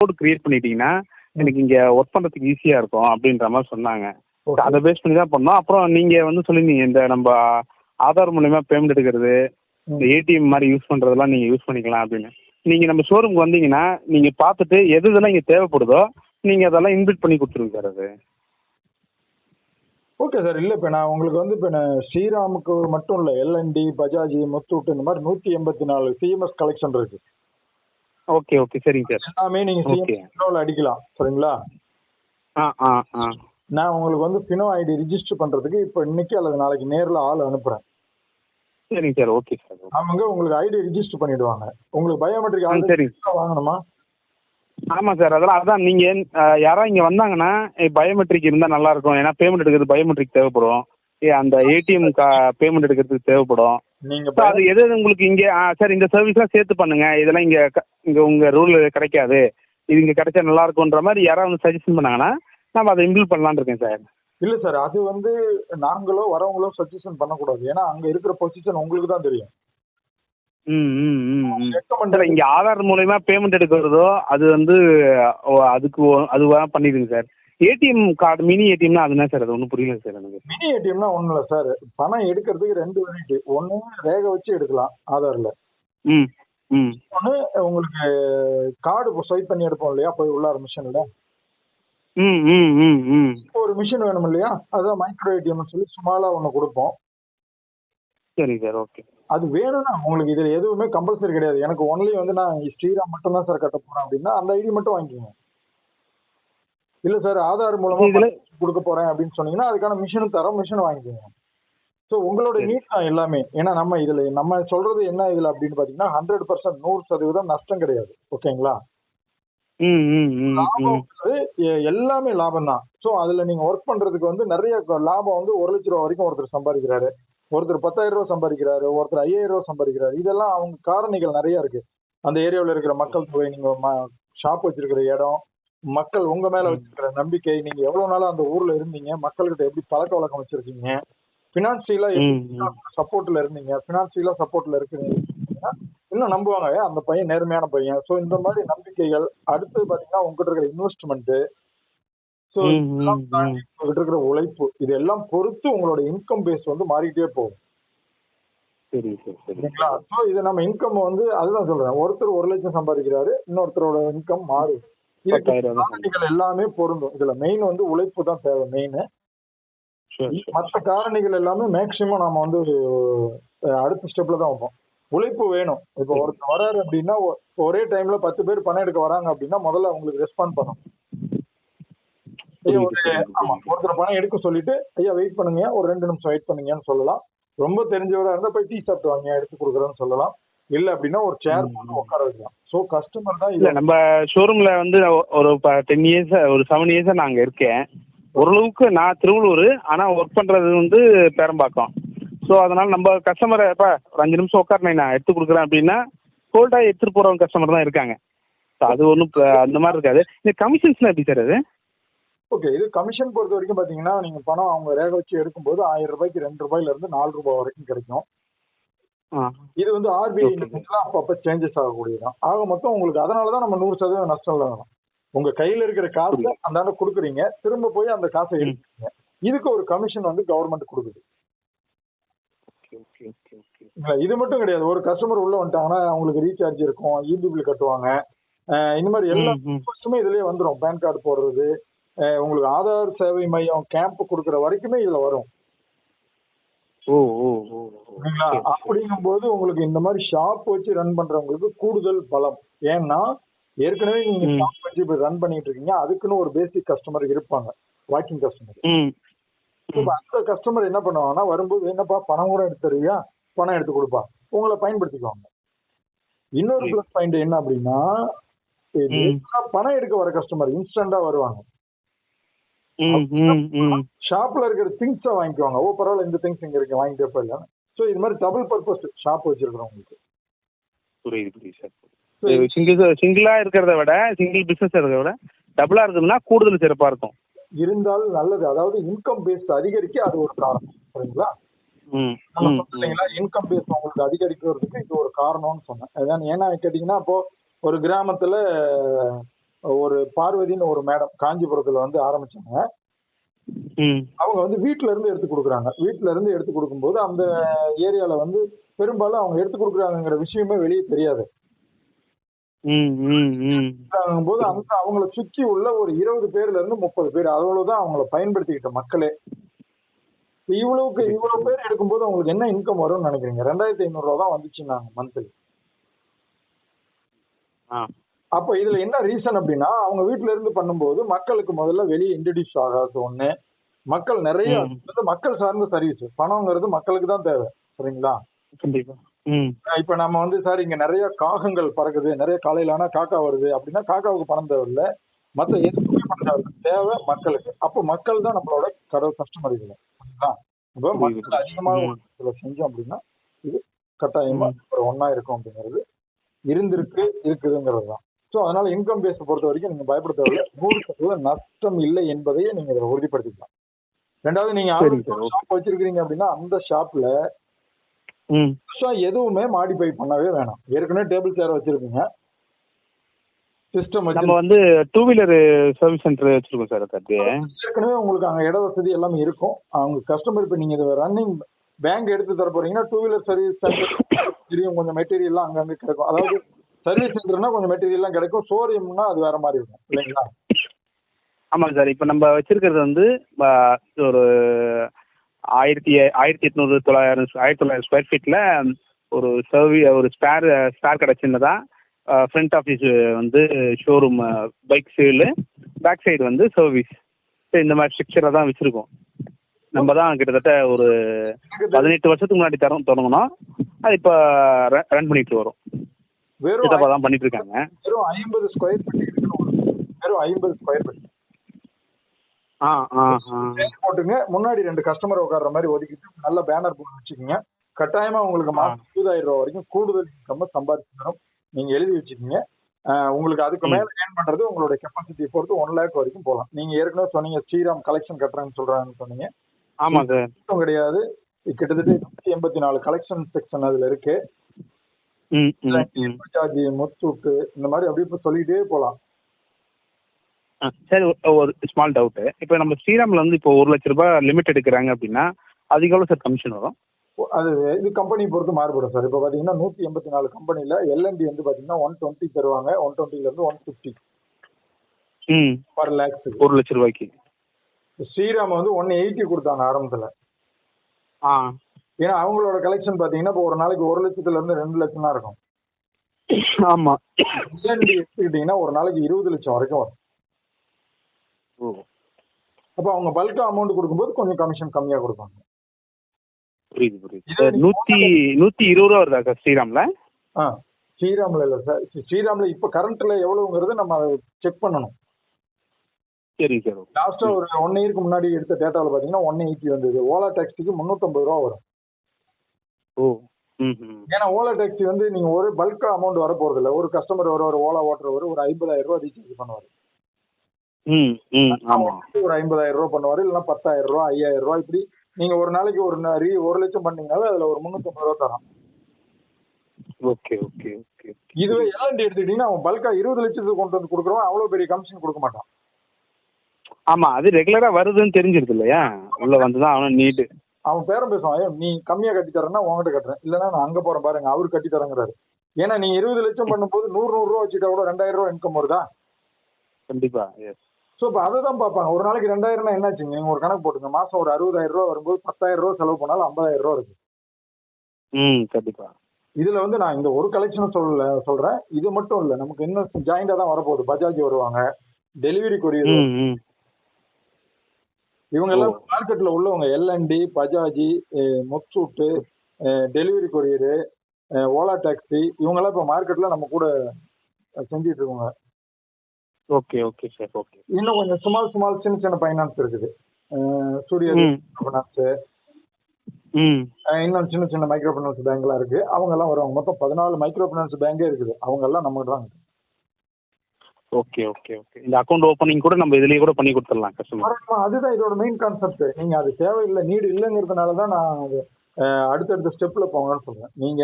Code create பண்ணிட்டீங்கன்னா எனக்கு இங்கே ஒர்க் பண்ணுறதுக்கு ஈஸியாக இருக்கும் அப்படின்ற மாதிரி சொன்னாங்க. அதை பேஸ் பண்ணி தான் பண்ணோம். அப்புறம் நீங்கள் வந்து சொல்லியிருந்தீங்க இந்த நம்ம ஆதார் மூலயமா பேமெண்ட் எடுக்கிறது இந்த ஏடிஎம் மாதிரி யூஸ் பண்ணுறதெல்லாம் நீங்கள் யூஸ் பண்ணிக்கலாம் அப்படின்னு. நீங்கள் நம்ம ஷோரூமுக்கு வந்தீங்கன்னா நீங்கள் பார்த்துட்டு எது இதெல்லாம் இங்கே தேவைப்படுதோ நீங்கள் அதெல்லாம் இன்பிட் பண்ணி கொடுத்துருங்க சார் அது. ஓகே சார் இல்லை இப்போ நான் உங்களுக்கு வந்து இப்போ நான் ஸ்ரீராமுக்கு மட்டும் இல்லை எல்என்டி பஜாஜ் முத்தூட் இந்த மாதிரி நூற்றி எண்பத்தி நாலு சிஎம்எஸ் கலெக்ஷன் இருக்கு. ஓகே ஓகே சரிங்க சார். எல்லாமே Okay. சிஎம்எஸ் அடிக்கலாம். சரிங்களா? ஆ ஆ ஆ. நான் உங்களுக்கு வந்து ஃபினோ ஐடி ரிஜிஸ்டர் பண்ணுறதுக்கு இப்போ இன்னைக்கு அல்லது நாளைக்கு நேரில் ஆள் அனுப்புகிறேன் சரிங்க சார். Okay sir. அவங்க உங்களுக்கு ஐடி ரிஜிஸ்டர் பண்ணிடுவாங்க. உங்களுக்கு பயோமெட்ரிக் ஆள் சரிங்க வாங்கணுமா? ஆமாம் சார். அதெல்லாம் அதான் நீங்கள் யாராவது இங்கே வந்தாங்கன்னா பயோமெட்ரிக் இருந்தால் நல்லாயிருக்கும் ஏன்னா பேமெண்ட் எடுக்கிறது பயோமெட்ரிக் தேவைப்படும். அந்த ஏடிஎம் கா பேமெண்ட் எடுக்கிறதுக்கு தேவைப்படும். நீங்க அது எது எது உங்களுக்கு இங்கே சார் இந்த சர்வீஸ்லாம் சேர்த்து பண்ணுங்க. இதெல்லாம் இங்கே இங்கே உங்கள் ரூல் கிடைக்காது. இது இங்கே கிடைச்சா நல்லா இருக்கும்ன்ற மாதிரி யாராவது வந்து சஜஷன் பண்ணாங்கன்னா நம்ம அதை இம்ப்ளிமெண்ட் பண்ணலான்னு இருக்கேன் சார். இல்ல சார் அது வந்து நாங்களோ வரவங்களோ சஜஷன் பண்ணக்கூடாது. ஏன்னா அங்க இருக்கிற பொசிஷன் உங்களுக்கு தான் தெரியும். ம் ம் இங்கே ஆதார் மூலயமா பேமெண்ட் எடுக்கிறதோ அது வந்து அதுக்கு அது பண்ணிடுங்க சார். ஏடிஎம் கார்டு மினி ஏடிஎம்னா அது என்ன சார்? அது ஒன்றும் புரியல சார் எனக்கு. மினி ஏடிஎம்னா ஒண்ணும் இல்ல சார். பணம் எடுக்கிறதுக்கு ரெண்டு வெரைட்டி ஒண்ணு ரேக வச்சு எடுக்கலாம் ஆதார்ல. ம் ம். ஒண்ணு உங்களுக்கு கார்டு ஸ்வைப் பண்ணி எடுப்போம் இல்லையா? போய் உள்ளார மிஷின்ல. ம் ம் ம் ம். ஒரு மிஷின் வேணும் இல்லையா? அதான் மைக்ரோ ஏடிஎம்னு சொல்லி சுமாலா ஒண்ணு கொடுப்போம். சரிங்க சார் ஓகே. அது வேணும்னா உங்களுக்கு இதுல எதுவுமே கம்பல்சரி கிடையாது. எனக்கு ஒன்லி வந்து நான் ஸ்ரீராம் மட்டும் தான் சார் கட்ட போறேன் அப்படின்னா அந்த ஐடி மட்டும் வாங்கிக்கோங்க. இல்ல சார் ஆதார் மூலமா இதுல- கொடுக்க போறேன் அப்படின்னு சொன்னீங்கன்னா அதுக்கான மிஷின் தரோம் மிஷின் வாங்கிக்கோங்க. ஸோ உங்களோட. நீட் தான் எல்லாமே. ஏன்னா நம்ம இதுல நம்ம சொல்றது என்ன இதுல அப்படின்னு பாத்தீங்கன்னா ஹண்ட்ரட் பர்சன்ட் நூறு சதவீதம் நஷ்டம் கிடையாது. ஓகேங்களா எல்லாமே லாபம் தான். ஸோ அதுல நீங்க ஒர்க் பண்றதுக்கு வந்து நிறைய லாபம் வந்து ஒரு லட்ச ரூபா வரைக்கும் ஒருத்தர் சம்பாதிக்கிறாரு. ஒருத்தர் பத்தாயிரம் ரூபா சம்பாதிக்கிறாரு ஒருத்தர் ஐயாயிரம் ரூபா சம்பாதிக்கிறாரு. இதெல்லாம் அவங்க காரணிகள் நிறைய இருக்கு. அந்த ஏரியாவில் இருக்கிற மக்கள் தொகை நீங்க ஷாப் வச்சிருக்கிற இடம் மக்கள் உங்க மேல வச்சிருக்கிற நம்பிக்கை நீங்க எவ்வளவு நாளா அந்த ஊர்ல இருந்தீங்க மக்கள்கிட்ட எப்படி பழக்க வழக்கம் வச்சிருக்கீங்க பினான்சியலா சப்போர்ட்ல இருந்தீங்க பினான்சியலா சப்போர்ட்ல இருக்கிறீங்க இன்னும் நம்புவாங்க "ஏய், அந்த பையன் நேர்மையான பையன். சோ இந்த மாதிரி நம்பிக்கைகள் அடுத்து பாத்தீங்கன்னா உங்ககிட்ட இருக்கிற இன்வெஸ்ட்மெண்ட் ம். உங்ககிட்ட இருக்கிற உழைப்பு இது எல்லாம் பொறுத்து உங்களோட இன்கம் பேஸ் வந்து மாறிக்கிட்டே போகும். சரி சரி சரி. சரிங்களா? சோ இது நம்ம இன்கம் வந்து அதுதான் சொல்றேன். ஒருத்தர் ஒரு லட்சம் சம்பாதிக்கிறாரு இன்னொருத்தரோட இன்கம் மாறும். காரணிகள் எல்லாமே பொருந்தும். இதுல மெயின் வந்து உழைப்பு தான் தேவை மெயின். மற்ற காரணிகள் எல்லாமே மேக்சிமம் நம்ம வந்து அடுத்த ஸ்டெப்ல தான் வைப்போம். உழைப்பு வேணும். இப்போ ஒருத்தர் வராரு அப்படின்னா ஒரே டைம்ல பத்து பேர் பணம் எடுக்க வராங்க அப்படின்னா முதல்ல அவங்களுக்கு ரெஸ்பாண்ட் புரியுது, ஆமா. ஒருத்தர் பணம் எடுக்க சொல்லிட்டு ஐயா வெயிட் பண்ணுங்க. ஒரு ரெண்டு நிமிஷம் வெயிட் பண்ணுங்கன்னு சொல்லலாம். ரொம்ப தெரிஞ்சவரா இருந்தா போய் டீ சாப்பிட்டு வாங்க. எடுத்து கொடுக்குறேன்னு சொல்லலாம். இல்ல அப்படின்னா ஒரு சேர் போட்டு உட்கார வைக்கலாம். சோ கஸ்டமர் தான் இல்ல நம்ம ஷோரூம்ல வந்து ஒரு டென் இயர்ஸ் ஒரு செவன் இயர்ஸா நாங்க இருக்கேன். ஓரளவுக்கு நான் திருவள்ளூர் ஆனா ஒர்க் பண்றது வந்து பேரம்பாக்கம். ஸோ அதனால நம்ம கஸ்டமரை இப்போ ஒரு அஞ்சு நிமிஷம் உட்காரணே நான் எடுத்து கொடுக்குறேன் அப்படின்னா கோல்டா எடுத்துட்டு போறவங்க கஸ்டமர் தான் இருக்காங்க. ஸோ அது ஒன்றும் அந்த மாதிரி இருக்காது. இந்த கமிஷன்ஸ்லாம் எப்படி சார் அது? ஓகே இது கமிஷன் பொறுத்த வரைக்கும் பாத்தீங்கன்னா நீங்க பணம் அவங்க ரேக வச்சு எடுக்கும்போது ஆயிரம் ரூபாய்க்கு ரெண்டு ரூபாயில இருந்து நாலு ரூபாய் வரைக்கும் கிடைக்கும். இது வந்து ஆர்பிஐ. அப்பப்ப சேஞ்சஸ் ஆகக்கூடியதான் ஆக மொத்தம் உங்களுக்கு அதனாலதான் நம்ம நூறு சதவீதம் நஷ்டம் இல்லை வரும். உங்க கையில இருக்கிற காசை அந்தாண்ட கொடுக்குறீங்க. திரும்ப போய் அந்த காசை எடுக்கிறீங்க. இதுக்கு ஒரு கமிஷன் வந்து கவர்மெண்ட் கொடுக்குது. இது மட்டும் கிடையாது. ஒரு கஸ்டமர் உள்ள வந்துட்டாங்கன்னா அவங்களுக்கு ரீசார்ஜ் இருக்கும். இபி பில் கட்டுவாங்க. இந்த மாதிரி எல்லா இதுலயே வந்துரும். பேன் கார்டு போடுறது. உங்களுக்கு ஆதார் சேவை மையம் கேம்ப் கொடுக்குற வரைக்குமே இதுல வரும். சரி. அப்படிங்கும்போது உங்களுக்கு இந்த மாதிரி ஷாப் வச்சு ரன் பண்றவங்களுக்கு கூடுதல் பலம். ஏன்னா ஏற்கனவே நீங்க. ஷாப் வச்சு இப்ப ரன் பண்ணிட்டு இருக்கீங்க அதுக்குன்னு ஒரு பேசிக் கஸ்டமர் இருப்பாங்க வாக்கிங் கஸ்டமர் ம். அந்த கஸ்டமர் என்ன பண்ணுவாங்கன்னா வரும்போது என்னப்பா பணம் கூட எடுத்து தருவியா பணம் எடுத்து கொடுப்பா. உங்களை பயன்படுத்திக்குவாங்க. இன்னொரு. ப்ளஸ் பாயிண்ட் என்ன அப்படின்னா பணம் எடுக்க வர கஸ்டமர் இன்ஸ்டன்டா வருவாங்க. ஷாப்ல இருக்கிற திங்ஸை வாங்கிக்குவாங்க ஓ பரவாயில்ல இந்த திங்ஸ் இங்க இருக்கு வாங்கிட்டே போயிடலாம். ஸோ இது மாதிரி டபுள் பர்பஸ் ஷாப் வச்சிருக்கிறவங்களுக்கு. புரியுது புரியுது சார் சிங்கிள் சிங்கிளா இருக்கிறத விட சிங்கிள் பிசினஸ் இருக்கிறத விட டபுளா இருக்குதுன்னா கூடுதல் சிறப்பா இருக்கும். இருந்தால் நல்லது. அதாவது இன்கம் பேஸ் அதிகரிக்க அது ஒரு காரணம் சரிங்களா இன்கம் பேஸ் உங்களுக்கு அதிகரிக்கிறதுக்கு இது ஒரு காரணம்னு சொன்னேன். ஏன்னா கேட்டீங்கன்னா இப்போ ஒரு கிராமத்துல பார்வதின்னு ஒரு மேடம் காஞ்சிபுரத்துல வந்து ஆரம்பிச்சாங்க. அவங்க வந்து வீட்ல இருந்து எடுத்து கொடுக்குறாங்க. வீட்ல இருந்து எடுத்து கொடுக்கும்போது அந்த ஏரியால வந்து பெரும்பாலும் அவங்க எடுத்து கொடுக்குறாங்கிற விஷயமே வெளியே தெரியாது. போது அந்த அவங்கள சுற்றி உள்ள ஒரு இருபது பேர்ல இருந்து முப்பது பேர் அவ்வளவுதான் அவங்கள பயன்படுத்திக்கிட்ட மக்களே. இவ்வளவுக்கு இவ்வளவு பேர் எடுக்கும்போது அவங்களுக்கு என்ன இன்கம் வரும்னு நினைக்கிறீங்க? ரெண்டாயிரத்தி ஐநூறு ரூபா தான் வந்துச்சுன்னாங்க மந்த்லி ஆ. அப்ப இதுல என்ன ரீசன் அப்படின்னா அவங்க வீட்ல இருந்து பண்ணும்போது மக்களுக்கு முதல்ல வெளியே இன்ட்ரடியூஸ் ஆகாது ஒண்ணு. மக்கள் நிறைய மக்கள் சார்ந்த சர்வீஸ் பணங்கிறது மக்களுக்கு தான் தேவை சரிங்களா? இப்ப நம்ம வந்து சார் இங்க நிறைய காகங்கள் பறக்குது நிறைய காலையில ஆனா காக்கா வருது. அப்படின்னா காக்காவுக்கு பணம் தேவையில்ல. மத்த எதுக்குமே பணம் தேவை தேவை மக்களுக்கு. அப்போ மக்கள் தான் நம்மளோட கடவுள் கஸ்டமர் இதுல. சரிங்களா? அப்போ மக்கள் அதிகமாக செஞ்சோம் அப்படின்னா இது கட்டாயமா ஒரு ஒண்ணா இருக்கும் அப்படிங்கிறது இருந்திருக்கு இருக்குதுங்கிறது தான். ஸோ அதனால இன்கம் பேஸ் பொறுத்த வரைக்கும் நீங்க பயப்பட தேவையில்லை நூறு நஷ்டம் இல்லை என்பதையே நீங்க இதில் உறுதிப்படுத்திக்கலாம். ரெண்டாவது நீங்க ஷாப் வச்சிருக்கீங்க அப்படின்னா அந்த ஷாப்ல எதுவுமே மாடிஃபை பண்ணவே வேணாம். ஏற்கனவே டேபிள் சேர் வச்சிருக்கீங்க சிஸ்டம் நம்ம வந்து டூ வீலர் சர்வீஸ் சென்டர் வச்சிருக்கோம் சார் அதுக்கு ஏற்கனவே உங்களுக்கு அங்க இட வசதி எல்லாமே இருக்கும். அவங்க கஸ்டமர் இப்ப நீங்க ரன்னிங் பேங்க் எடுத்து தர போறீங்கன்னா டூ வீலர் சர்வீஸ் தெரியும். கொஞ்சம் மெட்டீரியல்லாம் அங்கங்க கிடைக்கும். அதாவது சர்வீஸ் சென்டர்னா கொஞ்சம் மெட்டீரியல்லாம் கிடைக்கும். ஷோரூம்னா அது வேற மாதிரி இருக்கும். இல்லைங்களா? ஆமாம் சார். இப்போ நம்ம வச்சிருக்கிறது வந்து ஒரு ஆயிரத்தி ஆயிரத்தி எட்நூறு தொள்ளாயிரம் ஆயிரத்தி தொள்ளாயிரம் ஸ்கொயர் ஃபீட்டில் ஒரு சர்வி ஒரு ஸ்பேர் ஸ்பேர் கடை சின்னதாக ஃப்ரண்ட் ஆஃபீஸ் வந்து showroom bike sale back side வந்து சர்வீஸ் ஸோ இந்த மாதிரி ஸ்ட்ரக்சரில் தான் வச்சுருக்கோம். நம்ம தான் கிட்டத்தட்ட ஒரு பதினெட்டு வருஷத்துக்கு முன்னாடி தரம் தொடங்கினோம் அது இப்போ ரன் பண்ணிட்டு வரோம். வெறும் சித்தப்பா தான் பண்ணிட்டு இருக்காங்க வெறும் ஐம்பது ஸ்கொயர் ஃபீட் வெறும் ஐம்பது ஸ்கொயர் ஃபீட் ஆ ஆ ஆ. போட்டுங்க. முன்னாடி ரெண்டு கஸ்டமர் உட்கார்ற மாதிரி ஒதுக்கிட்டு நல்ல பேனர் போட்டு வச்சுக்கோங்க. கட்டாயமா உங்களுக்கு மாசம் இருபதாயிரம் ரூபாய் வரைக்கும் கூடுதல் இன்கம் சம்பாதிச்சு தரும். நீங்க எழுதி வச்சுக்கோங்க. உங்களுக்கு அதுக்கு. மேல ஏர்ன் பண்றது உங்களோட கெப்பாசிட்டி பொறுத்து ஒன் லேக் வரைக்கும் போகலாம். நீங்க ஏற்கனவே சொன்னீங்க ஸ்ரீராம் கலெக்ஷன் கட்டுறேன்னு சொல்றாங்கன்னு சொன்னீங்க. ஆமாம் சார் கிடையாது. கிட்டத்தட்ட நூத்தி எண்பத்தி நாலு கலெக்ஷன் செக்ஷன் அதுல இருக்கு. முத்தூட்டு இந்த மாதிரி அப்படியே சொல்லிட்டே போலாம். சரி ஒரு ஸ்மால் டவுட்டு இப்போ நம்ம ஸ்ரீராமில் வந்து இப்போ ஒரு லட்ச ரூபாய் லிமிட் எடுக்கிறாங்க அப்படின்னா அதுக்கு எவ்வளோ சார் கமிஷன் வரும் அது இது கம்பெனி பொறுத்து மாறுபடும் சார் இப்போ பாத்தீங்கன்னா நூத்தி எண்பத்தி நாலு கம்பெனில எல்என்டி வந்து பாத்தீங்கன்னா ஒன் டுவெண்ட்டி தருவாங்க. ஒன் டுவெண்ட்டில இருந்து ஒன் பிப்டி ம். பர் லேக்ஸ் ஒரு லட்ச ரூபாய்க்கு. ஸ்ரீராம் வந்து ஒன் எயிட்டி கொடுத்தாங்க ஆரம்பத்துல. ஆ. ஏன்னா அவங்களோட கலெக்ஷன் பாத்தீங்கன்னா இப்போ ஒரு நாளைக்கு ஒரு லட்சத்துல இருந்து ரெண்டு லட்சம் தான் இருக்கும் எல்என்டி எடுத்துக்கிட்டீங்கன்னா ஒரு நாளைக்கு இருபது லட்சம் வரைக்கும் வரும். ஓ. அப்போ அவங்க பல்கா அமௌண்ட் கொடுக்கும்போது கொஞ்சம் கமிஷன் கம்மியா கொடுப்பாங்க. புரியுது புரியுது. சார் நூற்றி நூற்றி இருபது ரூபா வருதா சார் ஸ்ரீராமில்? ஆ ஸ்ரீராம்ல இல்ல சார். ஸ்ரீராம்ல இப்ப கரண்ட்ல எவ்வளவுங்கிறது நம்ம அதை செக் பண்ணணும். Sir okay. லாஸ்டா ஒரு ஒன் இயருக்கு முன்னாடி எடுத்த டேட்டாவில் பாத்தீங்கன்னா ஒன் எயிட்டி வந்தது. ஓலா டாக்ஸிக்கு முந்நூற்றம்பது ரூபா வரும். ஓ ம் ம் ஏன்னா ஓலா டாக்ஸி வந்து நீங்க ஒரு பல்கா அமௌண்ட் வர போறது இல்ல ஒரு கஸ்டமர் வர ஒரு ஓலா ஓட்டுறவர் ஒரு ஐம்பதாயிரம் ரூபாய் ரீசார்ஜ் பண்ணுவார். ம் ம் ஆமாம் ஒரு ஐம்பதாயிரம் ரூபாய் பண்ணுவாரு இல்லைன்னா பத்தாயிரம் ரூபாய் ஐயாயிரம் ரூபாய் இப்படி நீங்க ஒரு நாளைக்கு ஒரு ரீ- ஒரு லட்சம் பண்ணீங்கனாலும் அதுல ஒரு முந்நூற்றம்பது ரூபா தரும் ஓகே ஓகே ஓகே இதுவே எல்என்டி எடுத்துக்கிட்டீங்கன்னா அவன் பல்கா இருபது லட்சத்துக்கு கொண்டு வந்து கொடுக்குறவன் அவ்வளவு பெரிய கமிஷன் கொடுக்க மாட்டான். ஆமாம் அது ரெகுலராக வருதுன்னு தெரிஞ்சிருது இல்லையா? உள்ளே வந்து தான் அவனும் நீடு அவன் பேரம் பேசுவான். "ஏய், நீ கம்மியா கட்டி தரேன்னா உங்ககிட்ட கட்டுறேன். இல்லைன்னா நான் அங்க போறேன் பாருங்க அவரு கட்டி தரேங்கிறாரு ஏன்னா நீ இருபது லட்சம் பண்ணும்போது நூறு நூறு ரூபா வச்சுட்டா கூட ரெண்டாயிரம் ரூபா இன்கம் வருதா? கண்டிப்பாக எஸ் ஸோ இப்போ அதை தான் பார்ப்பாங்க. ஒரு நாளைக்கு ரெண்டாயிரம்னா என்னாச்சுங்க? நீங்க ஒரு கணக்கு போட்டுங்க மாசம் ஒரு அறுபதாயிரம் ரூபா வரும்போது பத்தாயிரம் ரூபா செலவு பண்ணாலும் ஐம்பதாயிரம் ரூபா இருக்கு. ம் கண்டிப்பாக இதுல வந்து நான் இந்த ஒரு கலெக்ஷன் சொல்ல சொல்றேன். இது மட்டும் இல்ல நமக்கு இன்னும் ஜாயிண்டா தான் வரப்போகுது. பஜாஜ் வருவாங்க. டெலிவரி கொரியர் இவங்க எல்லாம். மார்க்கெட்ல உள்ளவங்க. L and T Bajaj Muthoot delivery courier Ola taxi இவங்கெல்லாம் இப்போ மார்க்கெட்ல நம்ம கூட செஞ்சுட்டு இருக்கோங்க. Okay okay sir okay. இன்னும் கொஞ்சம் ஸ்மால் ஸ்மால் சின்ன சின்ன ஃபைனான்ஸ் இருக்குது. சூரிய ஃபைனான்ஸ் இன்னும் சின்ன சின்ன மைக்ரோ ஃபைனான்ஸ் பேங்க்லாம் இருக்கு. அவங்க எல்லாம் வருவாங்க. மொத்தம் பதினாலு மைக்ரோ ஃபைனான்ஸ் பேங்கே இருக்குது. அவங்க எல்லாம் நம்மகிட்ட தான். ஓகே ஓகே ஓகே இந்த அக்கௌண்ட் ஓப்பனிங் கூட நம்ம இதுலயே கூட பண்ணி கொடுத்துடலாம் கஸ்டமர் அதுதான் இதோட மெயின் கான்செப்ட் நீங்க அது தேவையில்லை நீடு இல்லைங்கிறதுனால தான் நான் அது அடுத்தடுத்த ஸ்டெப்ல போங்கன்னு சொல்றேன். நீங்க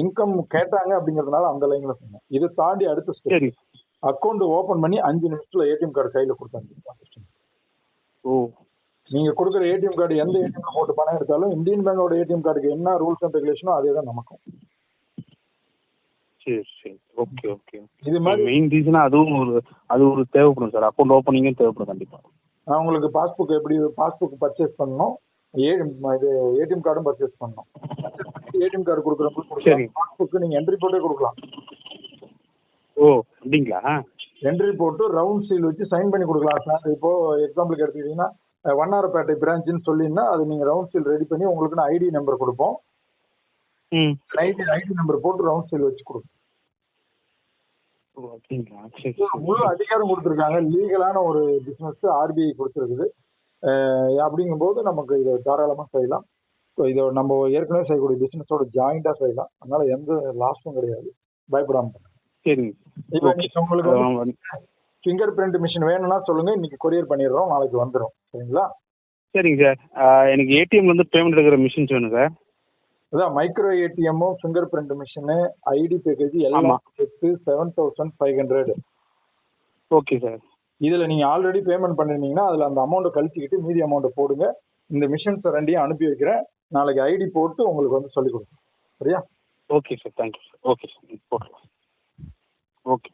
இன்கம் கேட்டாங்க அப்படிங்கறதுனால அந்த லைன்ல சொன்னேன். இதை தாண்டி அடுத்த ஸ்டெப் அக்கௌண்ட் ஓபன் பண்ணி அஞ்சு நிமிஷத்துல ஏடிஎம் கார்டு கையில கொடுத்தாங்க ஓ. நீங்க கொடுக்குற ஏடிஎம் கார்டு எந்த ஏடிஎம் போட்டு பணம் எடுத்தாலும் இந்தியன் பேங்கோட ஏடிஎம் கார்டுக்கு என்ன ரூல்ஸ் அண்ட் ரெகுலேஷனோ அதே தான் நமக்கும். சரி. ஓகே ஓகே இது மாதிரி மெயின் ரீசனா அதுவும் ஒரு அது ஒரு தேவைப்படும் சார் அக்கௌண்ட் ஓப்பனிங்கும் தேவைப்படும் கண்டிப்பா. நான் உங்களுக்கு பாஸ்புக் எப்படி பாஸ்புக் பர்ச்சேஸ் பண்ணணும்? ஏ இது ஏடிஎம் கார்டும் பர்ச்சேஸ் பண்ணணும். ஏடிஎம் கார்டு கொடுக்குறவங்களுக்கு சரி. கொடுக்கலாம் பாஸ்புக் நீங்க என்ட்ரி போட்டே கொடுக்கலாம். ஓ அப்படிங்களா? என்ட்ரி போட்டு ரவுண்ட் சீல் வச்சு சைன் பண்ணி கொடுக்கலாம் சார் இப்போ எக்ஸாம்பிளுக்கு எடுத்துக்கிட்டீங்கன்னா வண்ணாரப்பேட்டை பிரான்ச்சுன்னு சொல்லிங்கன்னா அது நீங்க ரவுண்ட் சீல் ரெடி பண்ணி உங்களுக்கு ஐடி நம்பர் கொடுப்போம். ஐடி ஐடி நம்பர் போட்டு ரவுண்ட் சீல் வச்சு கொடுப்போம் முழு சரி அதிகாரம் கொடுத்துருக்காங்க. லீகலான ஒரு பிசினஸ் ஆர்பிஐ கொடுத்துருக்குது. அப்படிங்கும்போது நமக்கு இதை தாராளமாக செய்யலாம். இதை நம்ம ஏற்கனவே செய்யக்கூடிய பிசினஸோட ஜாயிண்டாக செய்யலாம். அதனால எந்த லாஸும் கிடையாது. பயப்படாம. சரிங்க இப்போ உங்களுக்கு ஃபிங்கர் பிரிண்ட் மிஷின் வேணும்னா சொல்லுங்க. இன்னைக்கு கொரியர் பண்ணிடுறோம். நாளைக்கு வந்துடும் சரிங்களா? சரிங்க சார். எனக்கு ஏடிஎம்ல இருந்து பேமெண்ட் எடுக்கிற மிஷின்ஸ் வேணும் சார். அதான் micro ஏடிஎம்மும் finger print machine ID package எல்லாம். சேர்த்து seven thousand five hundred okay sir இதில் நீங்கள் ஆல்ரெடி பேமெண்ட் பண்ணிருந்தீங்கன்னா அதில் அந்த அமௌண்ட்டை கழிச்சிக்கிட்டு மீதி அமௌண்ட்டை போடுங்க. இந்த மிஷின்ஸ் ரெண்டையும் அனுப்பி வைக்கிறேன். நாளைக்கு ஐடி போட்டு உங்களுக்கு வந்து சொல்லிக் கொடுக்குறேன். சரியா? Okay sir thank you sir okay sir போட்டுருலாம் okay